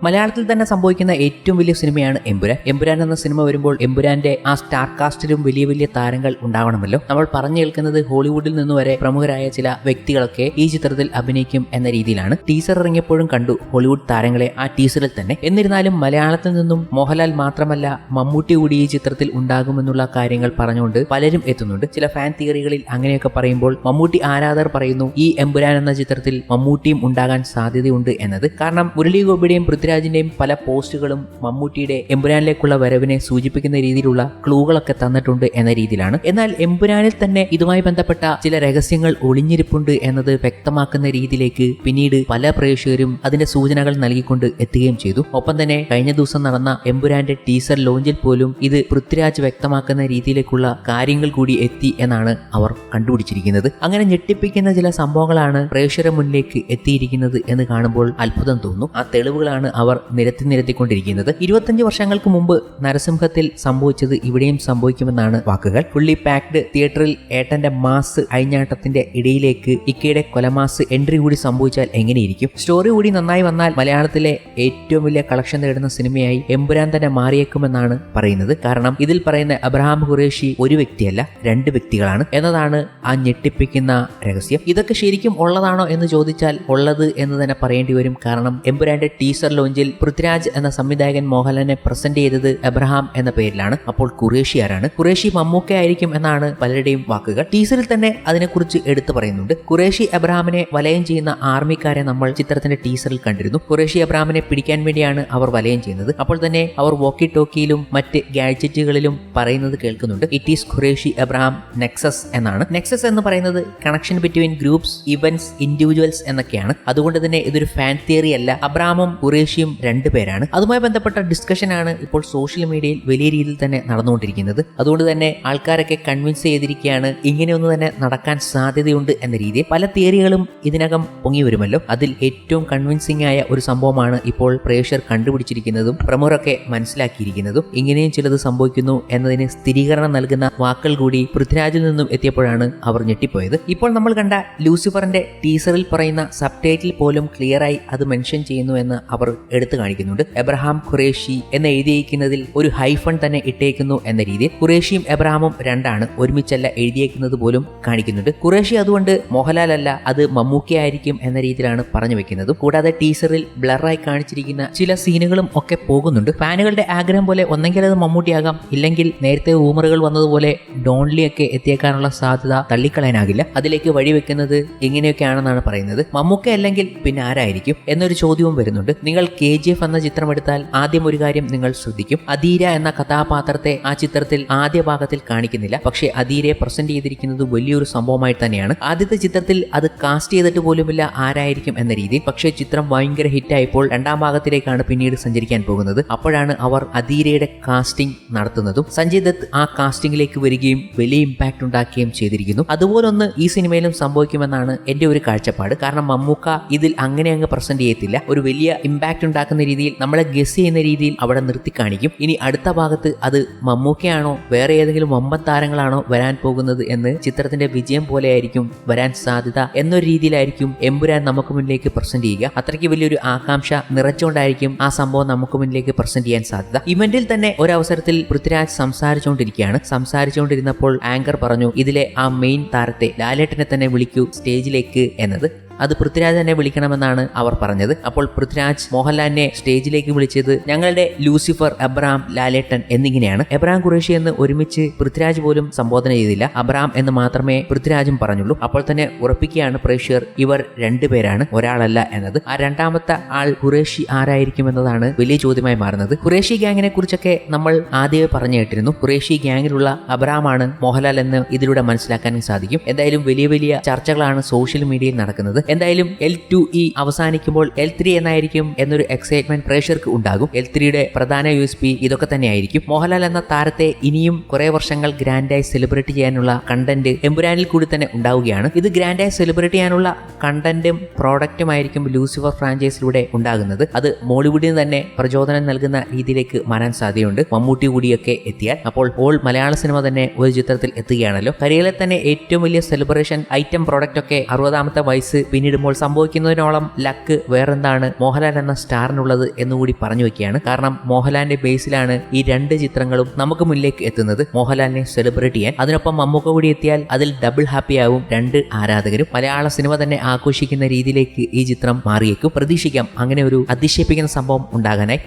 മലയാളത്തിൽ തന്നെ സംഭവിക്കുന്ന ഏറ്റവും വലിയ സിനിമയാണ് എമ്പുരാൻ. എമ്പുരാൻ എന്ന സിനിമ വരുമ്പോൾ എമ്പുരാന്റെ ആ സ്റ്റാർ കാസ്റ്റിലും വലിയ വലിയ താരങ്ങൾ ഉണ്ടാവണമല്ലോ. നമ്മൾ പറഞ്ഞു കേൾക്കുന്നത് ഹോളിവുഡിൽ നിന്ന് വരെ പ്രമുഖരായ ചില വ്യക്തികളൊക്കെ ഈ ചിത്രത്തിൽ അഭിനയിക്കും എന്ന രീതിയിലാണ്. ടീസർ ഇറങ്ങിയപ്പോഴും കണ്ടു ഹോളിവുഡ് താരങ്ങളെ ആ ടീസറിൽ തന്നെ. എന്നിരുന്നാലും മലയാളത്തിൽ നിന്നും മോഹൻലാൽ മാത്രമല്ല മമ്മൂട്ടി കൂടി ഈ ചിത്രത്തിൽ ഉണ്ടാകുമെന്നുള്ള കാര്യങ്ങൾ പറഞ്ഞുകൊണ്ട് പലരും എത്തുന്നുണ്ട്. ചില ഫാൻ തിയറികളിൽ അങ്ങനെയൊക്കെ പറയുമ്പോൾ മമ്മൂട്ടി ആരാധകർ പറയുന്നു ഈ എമ്പുരാൻ എന്ന ചിത്രത്തിൽ മമ്മൂട്ടിയും ഉണ്ടാകാൻ സാധ്യതയുണ്ട് എന്നത്. കാരണം മുരളി ഗോപിയുടെയും പൃഥ്വിരാജിന്റെയും പല പോസ്റ്റുകളും മമ്മൂട്ടിയുടെ എമ്പുരാനിലേക്കുള്ള വരവിനെ സൂചിപ്പിക്കുന്ന രീതിയിലുള്ള ക്ലൂകളൊക്കെ തന്നിട്ടുണ്ട് എന്ന രീതിയിലാണ്. എന്നാൽ എമ്പുരാനിൽ തന്നെ ഇതുമായി ബന്ധപ്പെട്ട ചില രഹസ്യങ്ങൾ ഒളിഞ്ഞിരിപ്പുണ്ട് എന്നത് വ്യക്തമാക്കുന്ന രീതിയിലേക്ക് പിന്നീട് പല പ്രേക്ഷകരും അതിന്റെ സൂചനകൾ നൽകിക്കൊണ്ട് എത്തുകയും ചെയ്തു. ഒപ്പം തന്നെ കഴിഞ്ഞ ദിവസം നടന്ന എമ്പുരാന്റെ ടീസർ ലോഞ്ചിൽ പോലും ഇത് പൃഥ്വിരാജ് വ്യക്തമാക്കുന്ന രീതിയിലേക്കുള്ള കാര്യങ്ങൾ കൂടി എത്തി എന്നാണ് അവർ കണ്ടുപിടിച്ചിരിക്കുന്നത്. അങ്ങനെ ഞെട്ടിപ്പിക്കുന്ന ചില സംഭവങ്ങളാണ് പ്രേക്ഷകരുടെ മുന്നിലേക്ക് എത്തിയിരിക്കുന്നത് എന്ന് കാണുമ്പോൾ അത്ഭുതം തോന്നും. ആ തെളിവുകളാണ് അവർ നിരത്തി നിരത്തിക്കൊണ്ടിരിക്കുന്നത്. ഇരുപത്തഞ്ച് വർഷങ്ങൾക്ക് മുമ്പ് നരസിംഹത്തിൽ സംഭവിച്ചത് ഇവിടെയും സംഭവിക്കുമെന്നാണ് വാക്കുകൾ. ഫുള്ളി പാക്ഡ് തിയേറ്ററിൽ ഏട്ടന്റെ മാസ് അഴിഞ്ഞാട്ടത്തിന്റെ ഇടയിലേക്ക് ഇക്കയുടെ കൊലമാസ് എൻട്രി കൂടി സംഭവിച്ചാൽ എങ്ങനെയിരിക്കും? സ്റ്റോറി കൂടി നന്നായി വന്നാൽ മലയാളത്തിലെ ഏറ്റവും വലിയ കളക്ഷൻ നേടുന്ന സിനിമയായി എമ്പുരാൻ തന്നെ മാറിയേക്കുമെന്നാണ് പറയുന്നത്. കാരണം ഇതിൽ പറയുന്ന അബ്രഹാം ഖുറേഷി ഒരു വ്യക്തിയല്ല രണ്ട് വ്യക്തികളാണ് എന്നതാണ് ആ ഞെട്ടിപ്പിക്കുന്ന രഹസ്യം. ഇതൊക്കെ ശരിക്കും ഉള്ളതാണോ എന്ന് ചോദിച്ചാൽ ഉള്ളത് എന്ന് തന്നെ പറയേണ്ടി വരും. കാരണം എമ്പുരാന്റെ ടീസർ ലോഞ്ചിൽ പൃഥ്വിരാജ് എന്ന സംവിധായകൻ മോഹൻലാലിനെ പ്രസന്റ് ചെയ്തത് എബ്രഹാം എന്ന പേരിലാണ്. അപ്പോൾ ഖുറേഷി ആരാണ് ഖുറേഷി മമ്മൂക്ക ആയിരിക്കും എന്നാണ് പലരുടെയും വാക്കുകൾ. ടീസറിൽ തന്നെ അതിനെക്കുറിച്ച് എടുത്തു പറയുന്നുണ്ട്. ഖുറേഷി എബ്രഹാമിനെ വലയം ചെയ്യുന്ന ആർമിക്കാരെ നമ്മൾ ചിത്രത്തിന്റെ ടീസറിൽ കണ്ടിരുന്നു. ഖുറേഷി എബ്രഹാമിനെ പിടിക്കാൻ വേണ്ടിയാണ് അവർ വലയം ചെയ്യുന്നത്. അപ്പോൾ തന്നെ അവർ വോക്കി ടോക്കിയിലും മറ്റ് ഗാഡ്ജറ്റുകളിലും പറയുന്നത് കേൾക്കുന്നുണ്ട്. It is Qureshi Abraham nexus എന്നാണ്. നെക്സസ് എന്ന് പറയുന്നത് connection between groups events individuals എന്നൊക്കെയാണ്. അതുകൊണ്ട് തന്നെ ഇതൊരു ഫാൻ തിയറി അല്ല. അബ്രാമും ഖുറേഷിയും രണ്ടുപേരാണ് അതുമായി ബന്ധപ്പെട്ട ഡിസ്കഷൻ ആണ് ഇപ്പോൾ സോഷ്യൽ മീഡിയയിൽ വലിയ രീതിയിൽ തന്നെ നടന്നുകൊണ്ടിരിക്കുന്നത്. അതുകൊണ്ട് തന്നെ ആൾക്കാരൊക്കെ കൺവിൻസ് ചെയ്തിരിക്കുകയാണ് ഇങ്ങനെയൊന്നും തന്നെ നടക്കാൻ സാധ്യതയുണ്ട് എന്ന രീതിയിൽ. പല തിയറികളും ഇതിനകം പൊങ്ങി വരുമല്ലോ. അതിൽ ഏറ്റവും കൺവിൻസിംഗ് ആയ ഒരു സംഭവമാണ് ഇപ്പോൾ പ്രേക്ഷകർ കണ്ടുപിടിച്ചിരിക്കുന്നതും പ്രമുഖരൊക്കെ മനസ്സിലാക്കിയിരിക്കുന്നതും. ഇങ്ങനെയും ചിലത് സംഭവിക്കുന്നു എന്നതിന് സ്ഥിരീകരണം നൽകുന്ന വാക്കുകൾ കൂടി പൃഥ്വിരാജിൽ നിന്നും എത്തിയപ്പോഴാണ് അവർ ഞെട്ടിപ്പോയത്. ഇപ്പോൾ നമ്മൾ കണ്ട ലൂസിഫറിന്റെ ടീസറിൽ പറയുന്ന സബ് ടൈറ്റിൽ പോലും ക്ലിയറായി അത് മെൻഷൻ ചെയ്യുന്നു എന്ന് അവർ എടുത്തു കാണിക്കുന്നുണ്ട്. എബ്രഹാം ഖുറേഷി എന്ന് എഴുതിയിരിക്കുന്നതിൽ ഒരു ഹൈഫൺ തന്നെ ഇട്ടേക്കുന്നു എന്ന രീതിയിൽ ഖുറേഷിയും എബ്രഹാമും രണ്ടാണ് ഒരുമിച്ചല്ല എഴുതിയേക്കുന്നത് പോലും കാണിക്കുന്നുണ്ട്. ഖുറേഷി അതുകൊണ്ട് മോഹൻലാൽ അല്ല അത് മമ്മൂക്കയായിരിക്കും എന്ന രീതിയിലാണ് പറഞ്ഞു വെക്കുന്നത്. കൂടാതെ ടീസറിൽ ബ്ലറായി കാണിച്ചിരിക്കുന്ന ചില സീനുകളും ഒക്കെ പോകുന്നുണ്ട്. ഫാനുകളുടെ ആഗ്രഹം പോലെ ഒന്നെങ്കിൽ അത് മമ്മൂട്ടിയാകാം. ഇല്ലെങ്കിൽ നേരത്തെ ഊമറുകൾ വന്നതുപോലെ ഡോൺലി ഒക്കെ എത്തിയേക്കാനുള്ള സാധ്യത തള്ളിക്കളയാനാകില്ല. അതിലേക്ക് വഴിവെക്കുന്നത് ഇങ്ങനെയൊക്കെയാണെന്നാണ് പറയുന്നത്. മമ്മൂക്ക അല്ലെങ്കിൽ പിന്നെ ആരായിരിക്കും എന്നൊരു ചോദ്യവും വരുന്നുണ്ട്. നിങ്ങൾ കെ ജി എഫ് എന്ന ചിത്രം എടുത്താൽ ആദ്യം ഒരു കാര്യം നിങ്ങൾ ശ്രദ്ധിക്കും. അധീര എന്ന കഥാപാത്രത്തെ ആ ചിത്രത്തിൽ ആദ്യ ഭാഗത്തിൽ കാണിക്കുന്നില്ല. പക്ഷേ അധീരയെ പ്രസന്റ് ചെയ്തിരിക്കുന്നത് വലിയൊരു സംഭവമായി തന്നെയാണ്. ആദ്യത്തെ ചിത്രത്തിൽ അത് കാസ്റ്റ് ചെയ്തിട്ട് പോലുമില്ല ആരായിരിക്കും എന്ന രീതിയിൽ. പക്ഷേ ചിത്രം ഭയങ്കര ഹിറ്റായപ്പോൾ രണ്ടാം ഭാഗത്തിലേക്കാണ് പിന്നീട് സഞ്ചരിക്കാൻ പോകുന്നത്. അപ്പോഴാണ് അവർ അധീരയുടെ കാസ്റ്റിംഗ് നടത്തുന്നതും സഞ്ജയ് ദത്ത് ആ കാസ്റ്റിംഗിലേക്ക് വരികയും വലിയ ഇമ്പാക്ട് ഉണ്ടാക്കുകയും ചെയ്തിരിക്കുന്നു. അതുപോലൊന്ന് ഈ സിനിമയിലും സംഭവിക്കുമെന്നാണ് എന്റെ ഒരു കാഴ്ചപ്പാട്. കാരണം മമ്മൂക്ക ഇതിൽ അങ്ങനെ അങ്ങ് പ്രസന്റ് ചെയ്യത്തില്ല. ഒരു വലിയ ഇമ്പാക്ട് ഉണ്ടാക്കുന്ന രീതിയിൽ നമ്മളെ ഗസ് ചെയ്യുന്ന രീതിയിൽ അവിടെ നിർത്തി കാണിക്കും. ഇനി അടുത്ത ഭാഗത്ത് അത് മമ്മൂക്കയാണോ വേറെ ഏതെങ്കിലും വമ്പൻ താരങ്ങളാണോ വരാൻ പോകുന്നത് എന്ന് ചിത്രത്തിന്റെ വിജയം പോലെ ആയിരിക്കും വരാൻ സാധ്യത എന്നൊരു രീതിയിലായിരിക്കും എമ്പുരാൻ നമുക്ക് മുന്നിലേക്ക് പ്രസന്റ് ചെയ്യുക. അത്രയ്ക്ക് വലിയൊരു ആകാംക്ഷ നിറച്ചുകൊണ്ടായിരിക്കും ആ സംഭവം നമുക്ക് മുന്നിലേക്ക് പ്രസന്റ് ചെയ്യാൻ സാധ്യത. ഇവന്റിൽ തന്നെ ഒരവസരത്തിൽ പൃഥ്വിരാജ് സംസാരിച്ചുകൊണ്ടിരിക്കുകയാണ്. സംസാരിച്ചുകൊണ്ടിരുന്നപ്പോൾ ആങ്കർ പറഞ്ഞു ഇതിലെ ആ മെയിൻ താരത്തെ ലാലേട്ടനെ തന്നെ വിളിക്കൂ സ്റ്റേജിലേക്ക് എന്നത്. അത് പൃഥ്വിരാജ് തന്നെ വിളിക്കണമെന്നാണ് അവർ പറഞ്ഞത്. അപ്പോൾ പൃഥ്വിരാജ് മോഹൻലാലിനെ സ്റ്റേജിലേക്ക് വിളിച്ചത് ഞങ്ങളുടെ ലൂസിഫർ അബ്രാം ലാലേട്ടൻ എന്നിങ്ങനെയാണ്. എബ്രാം ഖുറേഷി എന്ന് ഒരുമിച്ച് പൃഥ്വിരാജ് പോലും സംബോധന ചെയ്തില്ല. അബ്രാം എന്ന് മാത്രമേ പൃഥ്വിരാജും പറഞ്ഞുള്ളൂ. അപ്പോൾ തന്നെ ഉറപ്പിക്കുകയാണ് പ്രേക്ഷകർ ഇവർ രണ്ടുപേരാണ് ഒരാളല്ല എന്നത്. ആ രണ്ടാമത്തെ ആൾ ഖുറേഷി ആരായിരിക്കും എന്നതാണ് വലിയ ചോദ്യമായി മാറുന്നത്. ഖുറേഷി ഗ്യാങ്ങിനെ കുറിച്ചൊക്കെ നമ്മൾ ആദ്യമേ പറഞ്ഞു കേട്ടിരുന്നു. ഖുറേഷി ഗ്യാങ്ങിലുള്ള അബ്രാമാണ് മോഹൻലാൽ എന്ന് ഇതിലൂടെ മനസ്സിലാക്കാനും സാധിക്കും. എന്തായാലും വലിയ വലിയ ചർച്ചകളാണ് സോഷ്യൽ മീഡിയയിൽ നടക്കുന്നത്. എന്തായാലും എൽ ടു ഇ അവസാനിക്കുമ്പോൾ എൽ ത്രീ എന്നായിരിക്കും എന്നൊരു എക്സൈറ്റ്മെന്റ് പ്രേക്ഷർക്ക് ഉണ്ടാകും. എൽ ത്രീയുടെ പ്രധാന യു എസ് പി ഇതൊക്കെ തന്നെയായിരിക്കും. മോഹൻലാൽ എന്ന താരത്തെ ഇനിയും കുറെ വർഷങ്ങൾ ഗ്രാൻഡായി സെലിബ്രേറ്റ് ചെയ്യാനുള്ള കണ്ടന്റ് എമ്പുരാനിൽ കൂടി തന്നെ ഉണ്ടാവുകയാണ്. ഇത് ഗ്രാൻഡായി സെലിബ്രേറ്റ് ചെയ്യാനുള്ള കണ്ടന്റും പ്രോഡക്റ്റും ആയിരിക്കും ലൂസിഫർ ഫ്രാഞ്ചൈസിലൂടെ ഉണ്ടാകുന്നത്. അത് മോളിവുഡിന് തന്നെ പ്രചോദനം നൽകുന്ന രീതിയിലേക്ക് മാറാൻ സാധ്യതയുണ്ട്. മമ്മൂട്ടി കൂടിയൊക്കെ എത്തിയാൽ. അപ്പോൾ ഓൾ മലയാള സിനിമ തന്നെ ഒരു ചിത്രത്തിൽ എത്തുകയാണല്ലോ. കരിയറിലെ തന്നെ ഏറ്റവും വലിയ സെലിബ്രേഷൻ ഐറ്റം പ്രോഡക്റ്റ് ഒക്കെ അറുപതാമത്തെ വയസ്സ് പിന്നിടുമ്പോൾ സംഭവിക്കുന്നതിനോളം ലക്ക് വേറെന്താണ്? മോഹൻലാൽ എന്ന സ്റ്റാറിനുള്ളത് എന്നുകൂടി പറഞ്ഞു വെക്കുകയാണ്. കാരണം മോഹൻലാലിന്റെ ബേസിലാണ് ഈ രണ്ട് ചിത്രങ്ങളും നമുക്ക് മുന്നിലേക്ക് എത്തുന്നത്. മോഹൻലാലിനെ സെലിബ്രേറ്റ് ചെയ്യാൻ. അതിനൊപ്പം മമ്മൂക്ക കൂടി എത്തിയാൽ അതിൽ ഡബിൾ ഹാപ്പി ആവും രണ്ട് ആരാധകരും. മലയാള സിനിമ തന്നെ ആഘോഷിക്കുന്ന രീതിയിലേക്ക് ഈ ചിത്രം മാറിയേക്കും. പ്രതീക്ഷിക്കാം. അങ്ങനെ ഒരു അതിശയിപ്പിക്കുന്ന സംഭവം ഉണ്ടാകാനായി.